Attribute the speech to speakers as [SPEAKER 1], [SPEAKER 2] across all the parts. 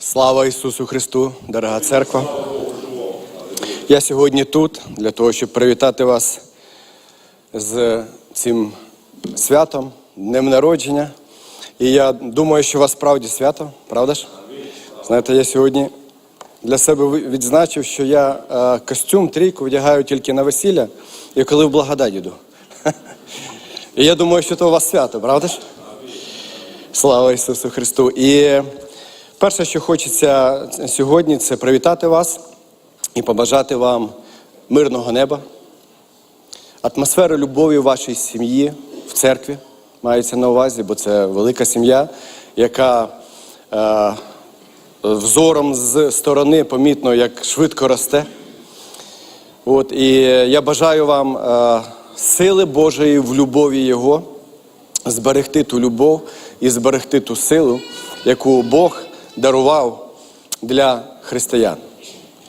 [SPEAKER 1] Слава Ісусу Христу, дорога церква. Я сьогодні тут для того, щоб привітати вас з цим святом, днем народження. І я думаю, що у вас справді свято, правда ж? Знаєте, я сьогодні для себе відзначив, що я е, костюм трійку вдягаю тільки на весілля і коли в благодать йду. І я думаю, що то у вас свято, правда ж? Слава Ісусу Христу! І перше, що хочеться сьогодні, це привітати вас і побажати вам мирного неба, атмосфери любові в вашій сім'ї, в церкві, мається на увазі, бо це велика сім'я, яка е, взором з сторони помітно, як швидко росте. От, і я бажаю вам е, сили Божої в любові Його, зберегти ту любов і зберегти ту силу, яку Бог дарував для християн.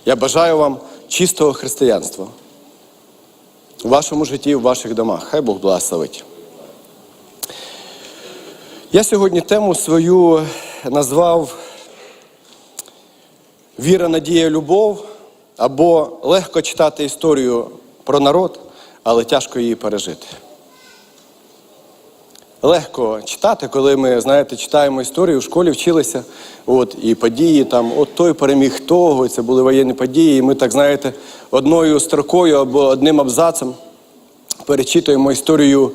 [SPEAKER 1] Я бажаю вам чистого християнства в вашому житті, в ваших домах. Хай Бог благословить. Я сьогодні тему свою назвав Віра, надія, любов або легко читати історію про народ, але тяжко її пережити. Легко читати, коли ми, знаєте, читаємо історію, в школі вчилися, от, і події там, от той переміг того, це були воєнні події, і ми так, знаєте, одною строкою або одним абзацем перечитуємо історію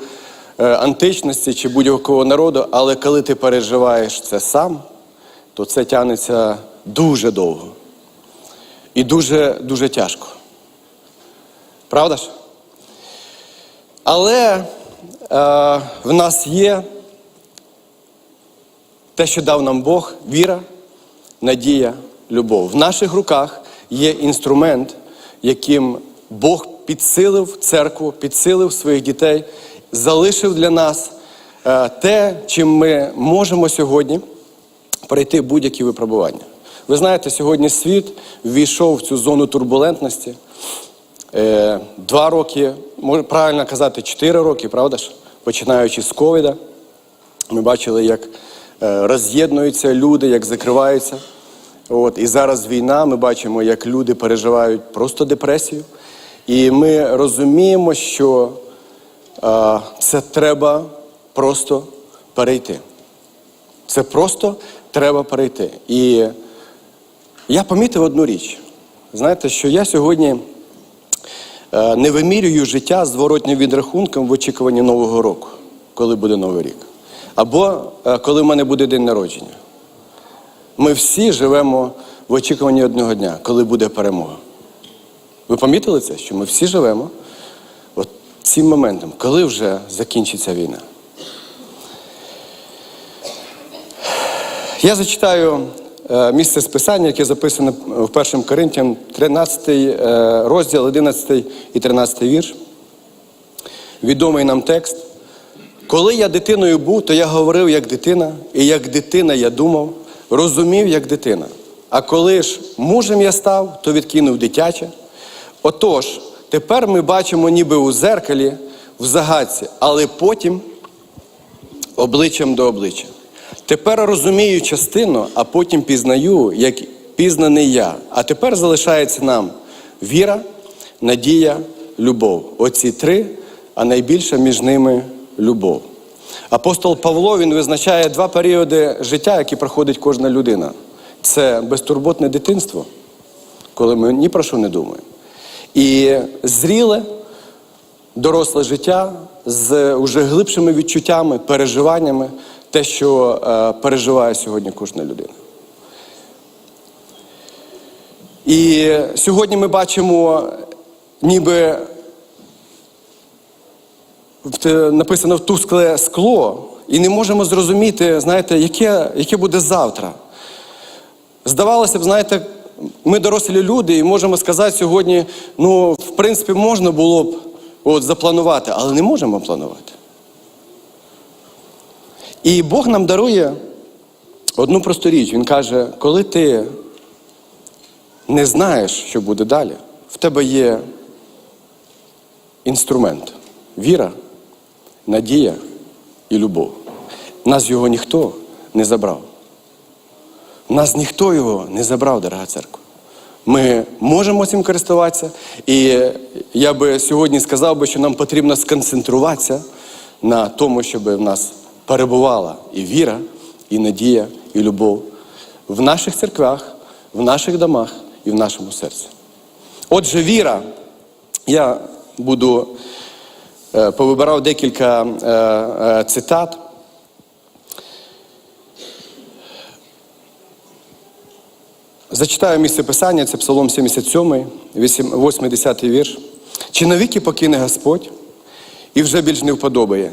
[SPEAKER 1] е, античності чи будь-якого народу, але коли ти переживаєш це сам, то це тягнеться дуже довго. І дуже, дуже тяжко. Правда ж? Але в нас є те, що дав нам Бог, віра, надія, любов. В наших руках є інструмент, яким Бог підсилив церкву, підсилив своїх дітей, залишив для нас е, те, чим ми можемо сьогодні пройти будь-які випробування. Ви знаєте, сьогодні світ ввійшов в цю зону турбулентності. Е, Два роки, правильно казати, чотири роки, правда ж? Починаючи з ковіда, ми бачили, як е, роз'єднуються люди, як закриваються. От, і зараз війна, ми бачимо, як люди переживають просто депресію. І ми розуміємо, що е, це треба просто перейти. Це просто треба перейти. І я помітив одну річ. Знаєте, що я сьогодні не вимірюю життя зворотнім відрахунком в очікуванні Нового року, коли буде Новий рік. Або е, коли в мене буде день народження. Ми всі живемо в очікуванні одного дня, коли буде перемога. Ви помітили це? Що ми всі живемо от цим моментом, коли вже закінчиться війна. Я зачитаю е, місце списання, яке записане в 1 Коринтям, 13 е, розділ, 11 і 13 вірш. Відомий нам текст. Коли я дитиною був, то я говорив як дитина, і як дитина я думав, розумів як дитина. А коли ж мужем я став, то відкинув дитяче. Отож, тепер ми бачимо ніби у зеркалі, в загадці, але потім обличчям до обличчя. Тепер розумію частину, а потім пізнаю, як пізнаний я. А тепер залишається нам віра, надія, любов. Оці три, а найбільше між ними любов. Апостол Павло він визначає два періоди життя, які проходить кожна людина. Це безтурботне дитинство, коли ми ні про що не думаємо. І зріле, доросле життя з уже глибшими відчуттями, переживаннями, те, що е, переживає сьогодні кожна людина. І сьогодні ми бачимо, ніби написано в тускле скло, і не можемо зрозуміти, знаєте, яке, яке буде завтра. Здавалося б, знаєте, ми дорослі люди і можемо сказати сьогодні, ну, в принципі, можна було б от, запланувати, але не можемо планувати. І Бог нам дарує одну просту річ. Він каже, коли ти не знаєш, що буде далі, в тебе є інструмент віра, надія і любов. Нас його ніхто не забрав. Нас ніхто його не забрав, дорога церква. Ми можемо цим користуватися, і я би сьогодні сказав би, що нам потрібно сконцентруватися на тому, щоб в нас перебувала і віра, і надія, і любов в наших церквах, в наших домах і в нашому серці. Отже, віра, я буду е, повибирав декілька е, е, цитат. Зачитаю місце писання, це Псалом 77, 80 вірш. Чи навіки покине Господь і вже більш не вподобає?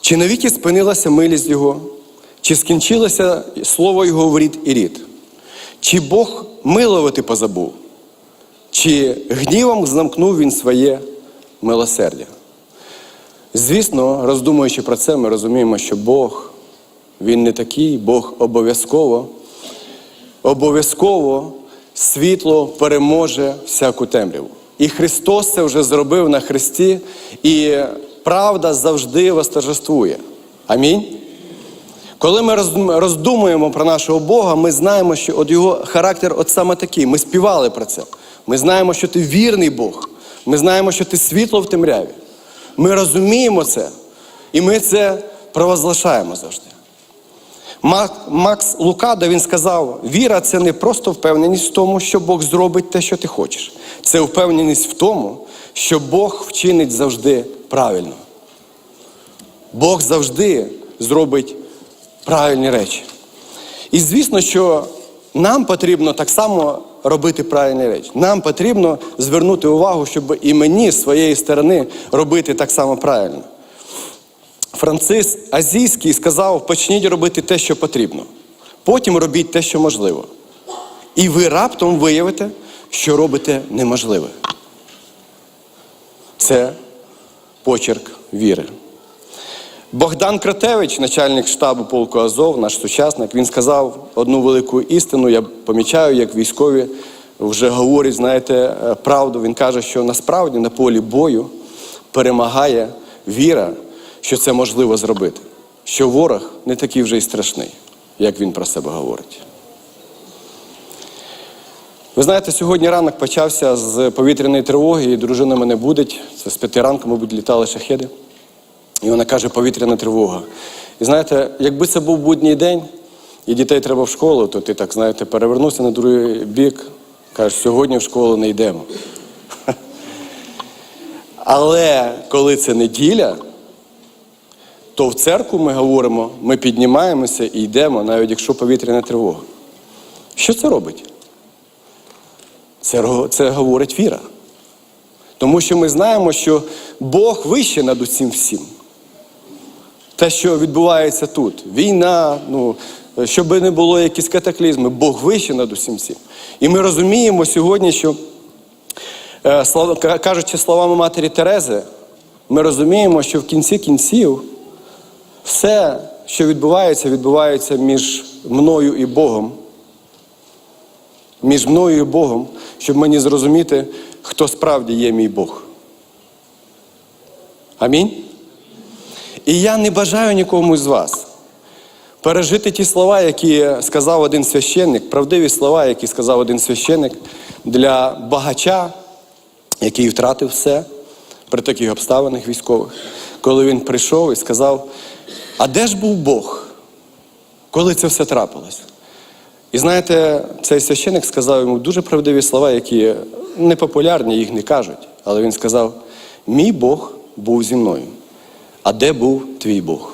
[SPEAKER 1] Чи навіки спинилася милість Його, чи скінчилося слово Його в рід і рід? Чи Бог милувати позабув, чи гнівом замкнув Він своє милосердя? Звісно, роздумуючи про це, ми розуміємо, що Бог, Він не такий, Бог обов'язково обов'язково світло переможе всяку темряву. І Христос це вже зробив на Христі, і правда завжди восторжествує. Амінь. Коли ми роздумуємо про нашого Бога, ми знаємо, що от його характер от саме такий. Ми співали про це. Ми знаємо, що ти вірний Бог. Ми знаємо, що ти світло в темряві. Ми розуміємо це, і ми це провозглашаємо завжди. Макс Лукадо він сказав: віра це не просто впевненість в тому, що Бог зробить те, що ти хочеш. Це впевненість в тому, що Бог вчинить завжди правильно. Бог завжди зробить правильні речі. І звісно, що нам потрібно так само робити правильні речі. Нам потрібно звернути увагу, щоб і мені з своєї сторони робити так само правильно. Францис Азійський сказав: почніть робити те, що потрібно. Потім робіть те, що можливо. І ви раптом виявите, що робите неможливе. Це почерк віри. Богдан Кратевич, начальник штабу полку Азов, наш сучасник, він сказав одну велику істину. Я помічаю, як військові вже говорять, знаєте, е, правду. Він каже, що насправді на полі бою перемагає віра, що це можливо зробити. Що ворог не такий вже й страшний, як він про себе говорить. Ви знаєте, сьогодні ранок почався з повітряної тривоги, і дружина мене будить. Це з п'яти ранку, мабуть, літали шахеди. І вона каже, повітряна тривога. І знаєте, якби це був будній день, і дітей треба в школу, то ти так, знаєте, перевернувся на другий бік, кажеш, сьогодні в школу не йдемо. Але коли це неділя, то в церкву ми говоримо, ми піднімаємося і йдемо, навіть якщо повітряна тривога. Що це робить? Це, це говорить віра. Тому що ми знаємо, що Бог вище над усім всім. Те, що відбувається тут, війна, ну, щоб не було якісь катаклізми, Бог вище над усім всім. І ми розуміємо сьогодні, що, е, кажучи словами матері Терези, ми розуміємо, що в кінці кінців все, що відбувається, відбувається між мною і Богом. Між мною і Богом, щоб мені зрозуміти, хто справді є мій Бог. Амінь. І я не бажаю нікому з вас пережити ті слова, які сказав один священник, правдиві слова, які сказав один священник для багача, який втратив все при таких обставинах військових, коли він прийшов і сказав: А де ж був Бог, коли це все трапилось? І знаєте, цей священик сказав йому дуже правдиві слова, які непопулярні, їх не кажуть. Але він сказав: Мій Бог був зі мною. А де був твій Бог?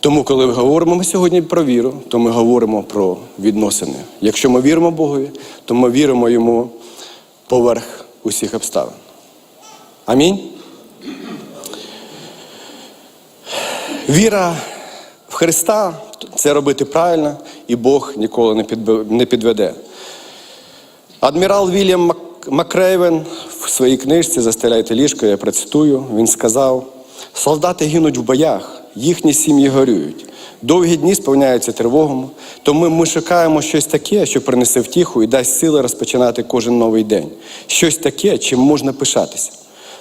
[SPEAKER 1] Тому, коли ми говоримо ми сьогодні про віру, то ми говоримо про відносини. Якщо ми віримо Богові, то ми віримо йому поверх усіх обставин. Амінь. Віра Христа це робити правильно, і Бог ніколи не підведе. Адмірал Вільям Мак- Макрейвен в своїй книжці Застеляйте ліжко, я процитую, він сказав: солдати гинуть в боях, їхні сім'ї горюють. Довгі дні сповняються тривогами, тому ми шукаємо щось таке, що принесе втіху і дасть сили розпочинати кожен новий день. Щось таке, чим можна пишатися.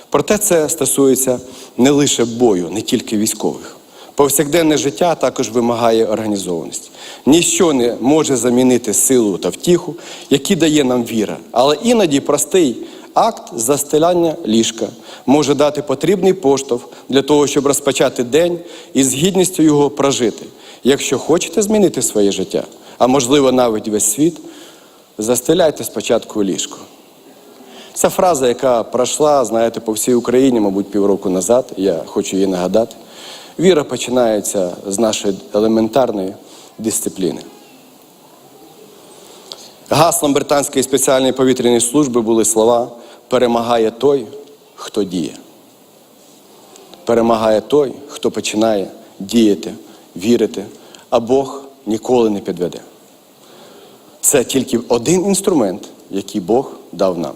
[SPEAKER 1] Проте це стосується не лише бою, не тільки військових. Повсякденне життя також вимагає організованості. Ніщо не може замінити силу та втіху, які дає нам віра. Але іноді простий акт застеляння ліжка може дати потрібний поштовх для того, щоб розпочати день і з гідністю його прожити. Якщо хочете змінити своє життя, а можливо навіть весь світ, застеляйте спочатку ліжко. Це фраза, яка пройшла, знаєте, по всій Україні, мабуть, півроку назад. Я хочу її нагадати. Віра починається з нашої елементарної дисципліни. Гаслом британської спеціальної повітряної служби були слова перемагає той, хто діє. Перемагає той, хто починає діяти, вірити, а Бог ніколи не підведе. Це тільки один інструмент, який Бог дав нам.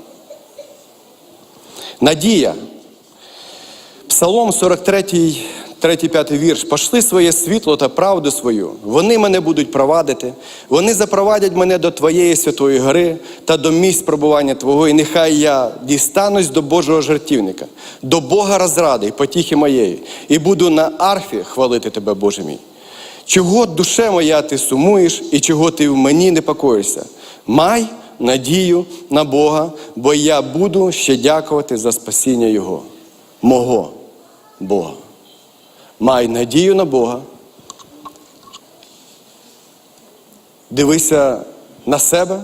[SPEAKER 1] Надія. Псалом 43, 3, 5 вірш. Пошли своє світло та правду свою. Вони мене будуть провадити. Вони запровадять мене до Твоєї святої гори та до місць пробування Твого. І нехай я дістанусь до Божого жертівника, до Бога розради і потіхи моєї, і буду на арфі хвалити Тебе, Боже мій. Чого, душе моя, ти сумуєш, і чого ти в мені непокоїшся? Май надію на Бога, бо я буду ще дякувати за спасіння Його, мого Бога. Май надію на Бога. Дивися на себе,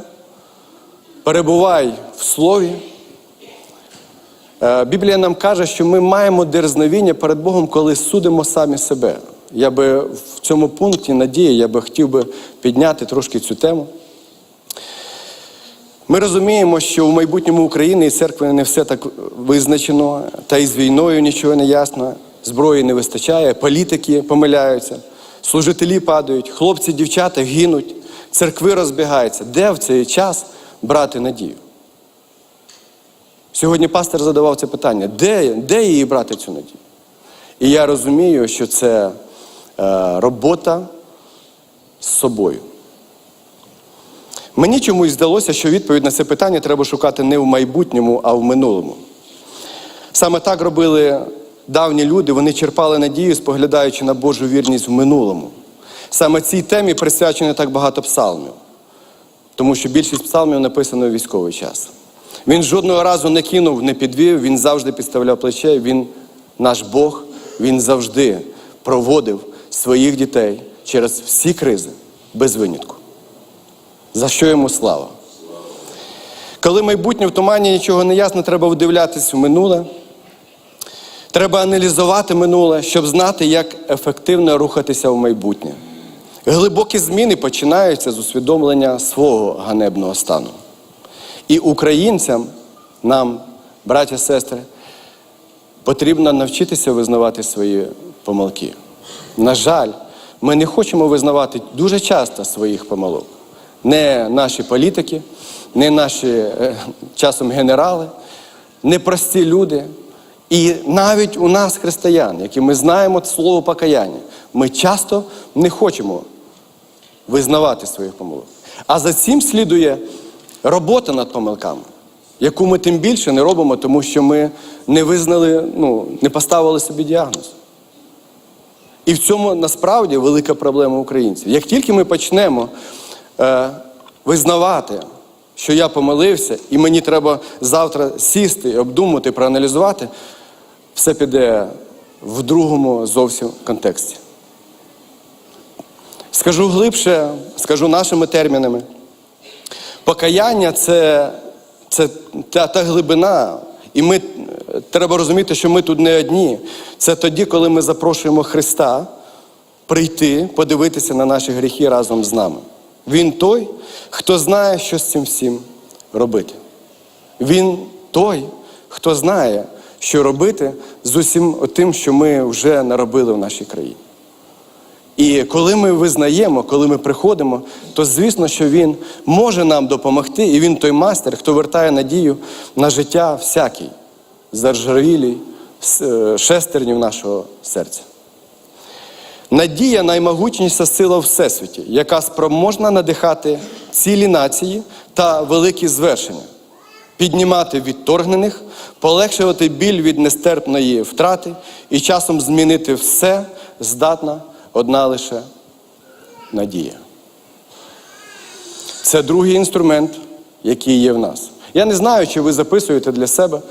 [SPEAKER 1] перебувай в слові. Е, Біблія нам каже, що ми маємо дерзновіння перед Богом, коли судимо самі себе. Я би в цьому пункті надії, я би хотів би підняти трошки цю тему. Ми розуміємо, що в майбутньому України і церкви не все так визначено, та й з війною нічого не ясно, зброї не вистачає, політики помиляються, служителі падають, хлопці, дівчата гинуть, церкви розбігаються. Де в цей час брати надію? Сьогодні пастор задавав це питання: де, де її брати цю надію? І я розумію, що це е, робота з собою. Мені чомусь здалося, що відповідь на це питання треба шукати не в майбутньому, а в минулому. Саме так робили давні люди, вони черпали надію, споглядаючи на Божу вірність в минулому. Саме цій темі присвячено так багато псалмів, тому що більшість псалмів написано у військовий час. Він жодного разу не кинув, не підвів, він завжди підставляв плече, він наш Бог, він завжди проводив своїх дітей через всі кризи без винятку. За що йому слава? Коли майбутнє в тумані нічого не ясно, треба вдивлятись в минуле. Треба аналізувати минуле, щоб знати, як ефективно рухатися в майбутнє. Глибокі зміни починаються з усвідомлення свого ганебного стану. І українцям, нам, браття, сестри, потрібно навчитися визнавати свої помилки. На жаль, ми не хочемо визнавати дуже часто своїх помилок. Не наші політики, не наші е, часом генерали, не прості люди. І навіть у нас, християн, які ми знаємо слово покаяння, ми часто не хочемо визнавати своїх помилок. А за цим слідує робота над помилками, яку ми тим більше не робимо, тому що ми не визнали, ну, не поставили собі діагноз. І в цьому насправді велика проблема українців. Як тільки ми почнемо е, визнавати, що я помилився, і мені треба завтра сісти, обдумати, проаналізувати, все піде в другому зовсім контексті. Скажу глибше, скажу нашими термінами. Покаяння це, це та, та глибина, і ми треба розуміти, що ми тут не одні. Це тоді, коли ми запрошуємо Христа прийти, подивитися на наші гріхи разом з нами. Він той, хто знає, що з цим всім робити. Він той, хто знає, що робити з усім тим, що ми вже наробили в нашій країні. І коли ми визнаємо, коли ми приходимо, то звісно, що Він може нам допомогти, і Він той майстер, хто вертає надію на життя всякий, заржавілій е, шестернів нашого серця. Надія наймогутніша сила Всесвіті, яка спроможна надихати цілі нації та великі звершення, піднімати відторгнених, полегшувати біль від нестерпної втрати і часом змінити все здатна одна лише надія. Це другий інструмент, який є в нас. Я не знаю, чи ви записуєте для себе.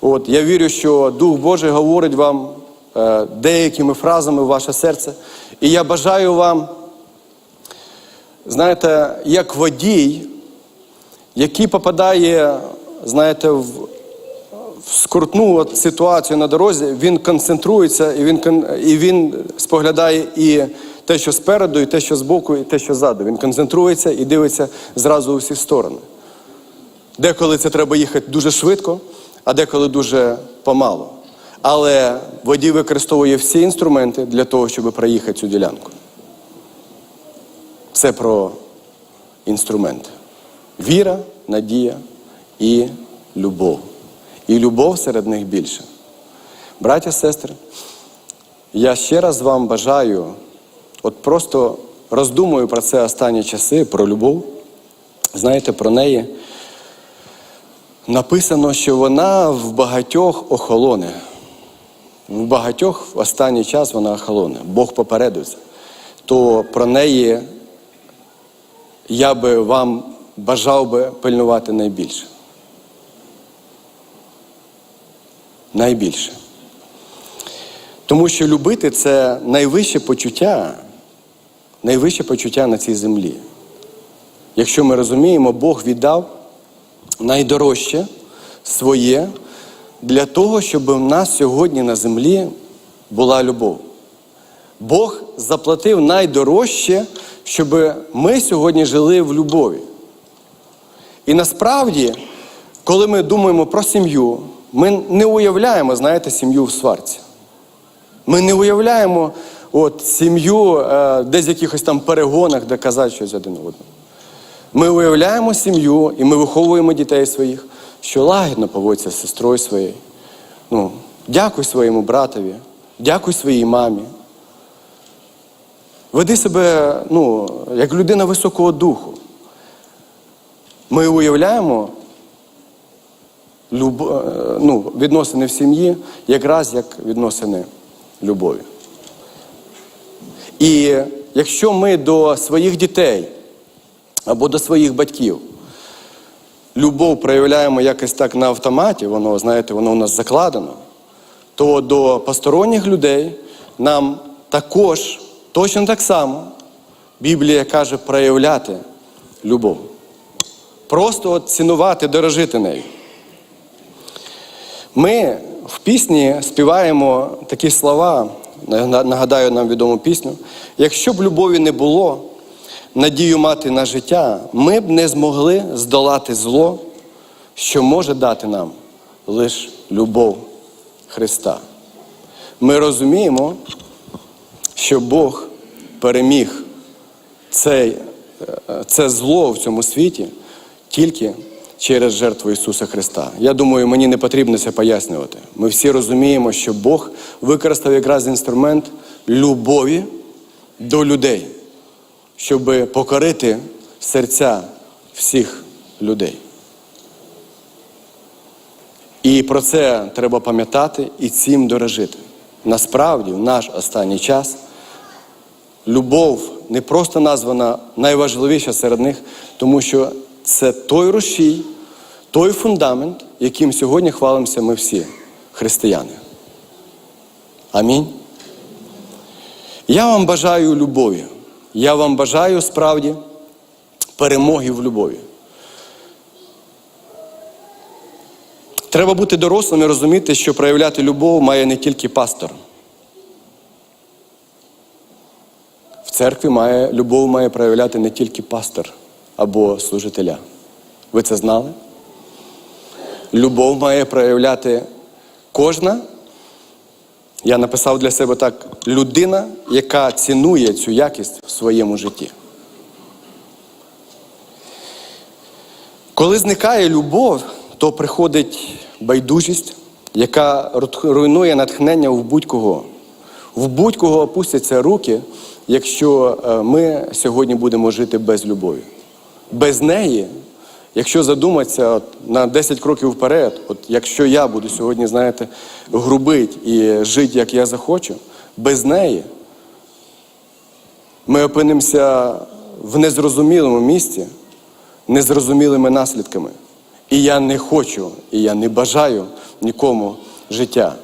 [SPEAKER 1] От, я вірю, що Дух Божий говорить вам е, деякими фразами в ваше серце. І я бажаю вам, знаєте, як водій, який попадає, знаєте, в, скрутну от ситуацію на дорозі, він концентрується і він, і він споглядає і те, що спереду, і те, що збоку, і те, що ззаду. Він концентрується і дивиться зразу у всі сторони. Деколи це треба їхати дуже швидко, а деколи дуже помало. Але водій використовує всі інструменти для того, щоб проїхати цю ділянку. Це про інструменти. Віра, надія і любов. І любов серед них більше. Браття, сестри, я ще раз вам бажаю, от просто роздумую про це останні часи, про любов. Знаєте, про неї написано, що вона в багатьох охолоне. В багатьох в останній час вона охолоне. Бог попередився. То про неї я би вам бажав би пильнувати найбільше. Найбільше. Тому що любити це найвище почуття, найвище почуття на цій землі. Якщо ми розуміємо, Бог віддав найдорожче своє для того, щоб в нас сьогодні на землі була любов. Бог заплатив найдорожче, щоб ми сьогодні жили в любові. І насправді, коли ми думаємо про сім'ю, ми не уявляємо, знаєте, сім'ю в сварці. Ми не уявляємо от, сім'ю е, десь в якихось там перегонах, де казати щось один одному. Ми уявляємо сім'ю і ми виховуємо дітей своїх, що лагідно поводься з сестрою своєю. Ну, дякуй своєму братові, дякуй своїй мамі. Веди себе ну, як людина високого духу. Ми уявляємо люб... е, ну, відносини в сім'ї якраз як відносини любові. І якщо ми до своїх дітей або до своїх батьків любов проявляємо якось так на автоматі, воно, знаєте, воно у нас закладено, то до посторонніх людей нам також точно так само Біблія каже проявляти любов. Просто от цінувати, дорожити нею. Ми в пісні співаємо такі слова, нагадаю нам відому пісню. Якщо б любові не було, надію мати на життя, ми б не змогли здолати зло, що може дати нам лише любов Христа. Ми розуміємо, що Бог переміг цей, е, це зло в цьому світі тільки через жертву Ісуса Христа. Я думаю, мені не потрібно це пояснювати. Ми всі розуміємо, що Бог використав якраз інструмент любові до людей, щоб покорити серця всіх людей. І про це треба пам'ятати і цим дорожити. Насправді, в наш останній час любов не просто названа найважливіша серед них, тому що це той рушій, той фундамент, яким сьогодні хвалимося ми всі, християни. Амінь. Я вам бажаю любові. Я вам бажаю справді перемоги в любові. Треба бути дорослим і розуміти, що проявляти любов має не тільки пастор. В церкві має, любов має проявляти не тільки пастор або служителя. Ви це знали? Любов має проявляти кожна. Я написав для себе так: людина, яка цінує цю якість в своєму житті. Коли зникає любов, то приходить байдужість, яка руйнує натхнення в будь-кого. В будь-кого опустяться руки, якщо е, ми сьогодні будемо жити без любові. Без неї, якщо задуматися от, на 10 кроків вперед, от якщо я буду сьогодні, знаєте, грубить і жити, як я захочу, без неї ми опинимося в незрозумілому місці, незрозумілими наслідками. І я не хочу, і я не бажаю нікому життя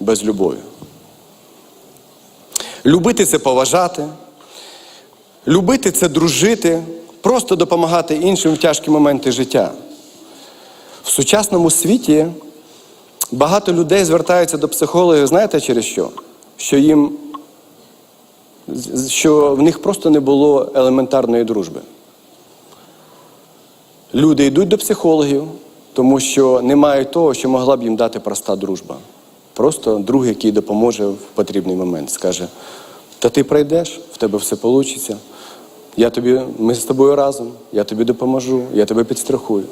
[SPEAKER 1] без любові. Любити це поважати, любити це дружити, просто допомагати іншим в тяжкі моменти життя. В сучасному світі багато людей звертаються до психологів, знаєте через що? Що їм що в них просто не було елементарної дружби. Люди йдуть до психологів, тому що не мають того, що могла б їм дати проста дружба. Просто друг, який допоможе в потрібний момент, скаже: Та ти пройдеш, в тебе все вийде. Я тобі, ми з тобою разом, я тобі допоможу, я тебе підстрахую.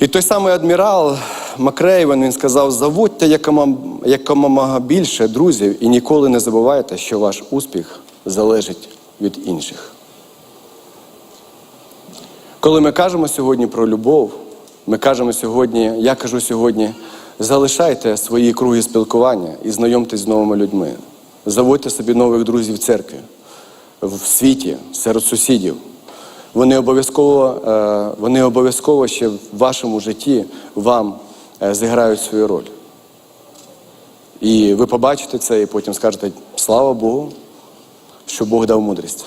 [SPEAKER 1] І той самий адмірал Макрейвен він сказав: заводьте якомога більше друзів і ніколи не забувайте, що ваш успіх залежить від інших. Коли ми кажемо сьогодні про любов, ми кажемо сьогодні, я кажу сьогодні, залишайте свої круги спілкування і знайомтесь з новими людьми. Заводьте собі нових друзів в церкві, в світі, серед сусідів. Вони обов'язково, е, вони обов'язково ще в вашому житті вам е, зіграють свою роль. І ви побачите це, і потім скажете, слава Богу, що Бог дав мудрість.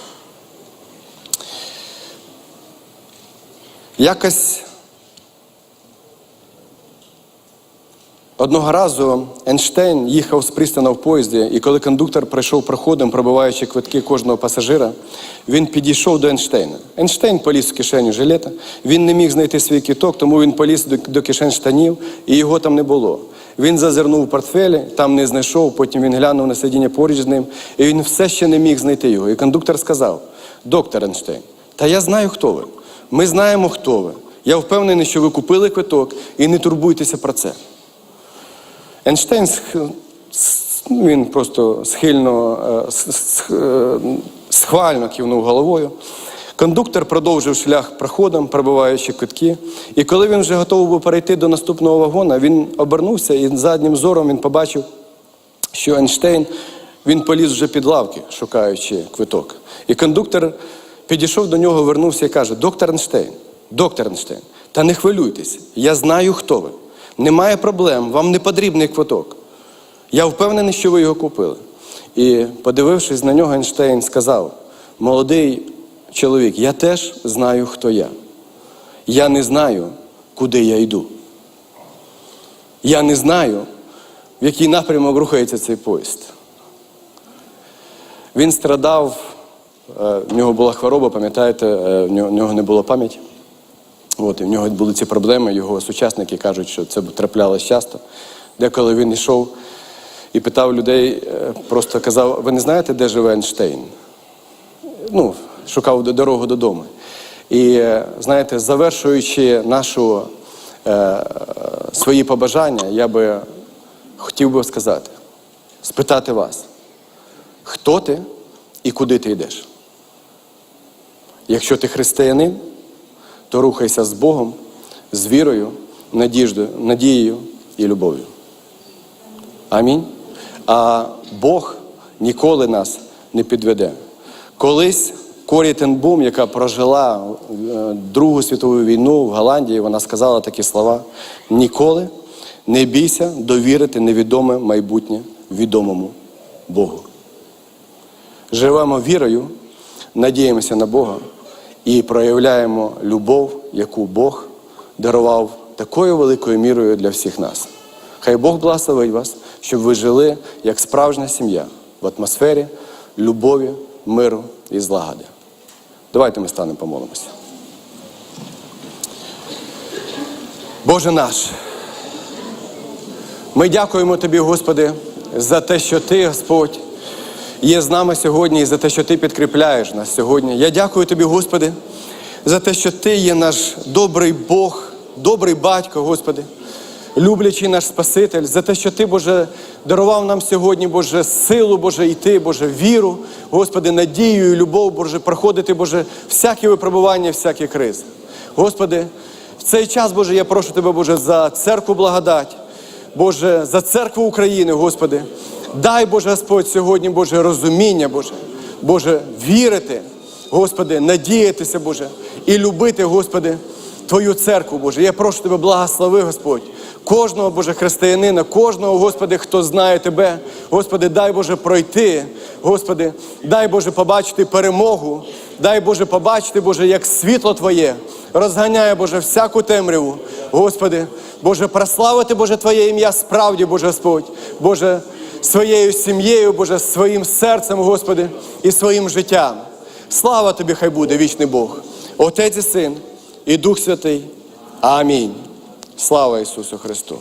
[SPEAKER 1] Якось одного разу Ейнштейн їхав з пристана в поїзді, і коли кондуктор прийшов проходом, пробиваючи квитки кожного пасажира, він підійшов до Ейнштейна. Ейнштейн поліз в кишеню жилета, він не міг знайти свій квиток, тому він поліз до, кишень штанів, і його там не було. Він зазирнув в портфелі, там не знайшов, потім він глянув на сидіння поруч з ним, і він все ще не міг знайти його. І кондуктор сказав: доктор Ейнштейн, та я знаю, хто ви. Ми знаємо, хто ви. Я впевнений, що ви купили квиток і не турбуйтеся про це. Ейнштейн він просто схильно, е, е, схвально кивнув головою. Кондуктор продовжив шлях проходом, пробиваючи квитки. І коли він вже готовий був перейти до наступного вагона, він обернувся і заднім зором він побачив, що Ейнштейн він поліз вже під лавки, шукаючи квиток. І кондуктор підійшов до нього, вернувся і каже: Доктор Ейнштейн, доктор Ейнштейн, та не хвилюйтесь, я знаю, хто ви. Немає проблем, вам не потрібний квиток. Я впевнений, що ви його купили. І, подивившись на нього, Ейнштейн сказав: молодий чоловік, я теж знаю, хто я. Я не знаю, куди я йду. Я не знаю, в який напрямок рухається цей поїзд. Він страдав, е, в нього була хвороба, пам'ятаєте, е, в нього- в нього не було пам'яті. От, і в нього були ці проблеми, його сучасники кажуть, що це траплялось часто. Деколи він йшов і питав людей, е, просто казав, ви не знаєте, де живе Ейнштейн? Ну, шукав дорогу додому. І е, знаєте, завершуючи нашу, е, свої побажання, я би хотів би сказати, спитати вас, хто ти і куди ти йдеш? Якщо ти християнин, то рухайся з Богом, з вірою, надіждою, надією і любов'ю. Амінь. А Бог ніколи нас не підведе. Колись Корі Тенбум, яка прожила е, Другу світову війну в Голландії, вона сказала такі слова: ніколи не бійся довірити невідоме майбутнє відомому Богу. Живемо вірою, надіємося на Бога і проявляємо любов, яку Бог дарував такою великою мірою для всіх нас. Хай Бог благословить вас, щоб ви жили як справжня сім'я в атмосфері любові, миру і злагоди. Давайте ми станемо помолимося. Боже наш, ми дякуємо Тобі, Господи, за те, що Ти, Господь, є з нами сьогодні і за те, що Ти підкріпляєш нас сьогодні. Я дякую Тобі, Господи, за те, що Ти є наш добрий Бог, добрий батько, Господи, люблячий наш Спаситель, за те, що Ти, Боже, дарував нам сьогодні, Боже, силу, Боже, йти, Боже, віру, Господи, надію і любов, Боже, проходити, Боже, всякі випробування, всякі кризи. Господи, в цей час, Боже, я прошу Тебе, Боже, за церкву благодать. Боже, за церкву України, Господи, Дай, Боже Господь, сьогодні, Боже, розуміння, Боже, Боже, вірити, Господи, надіятися, Боже, і любити, Господи, Твою церкву, Боже. Я прошу Тебе, благослови, Господь, кожного, Боже, християнина, кожного, Господи, хто знає Тебе. Господи, дай, Боже, пройти. Господи, дай, Боже, побачити перемогу. Дай, Боже, побачити, Боже, як світло Твоє розганяє, Боже, всяку темряву. Господи, Боже, прославити, Боже, Твоє ім'я справді, Боже Господь. Боже, своєю сім'єю, Боже, своїм серцем, Господи, і своїм життям. Слава Тобі, хай буде, вічний Бог, Отець і Син і Дух Святий. Амінь. Слава Ісусу Христу!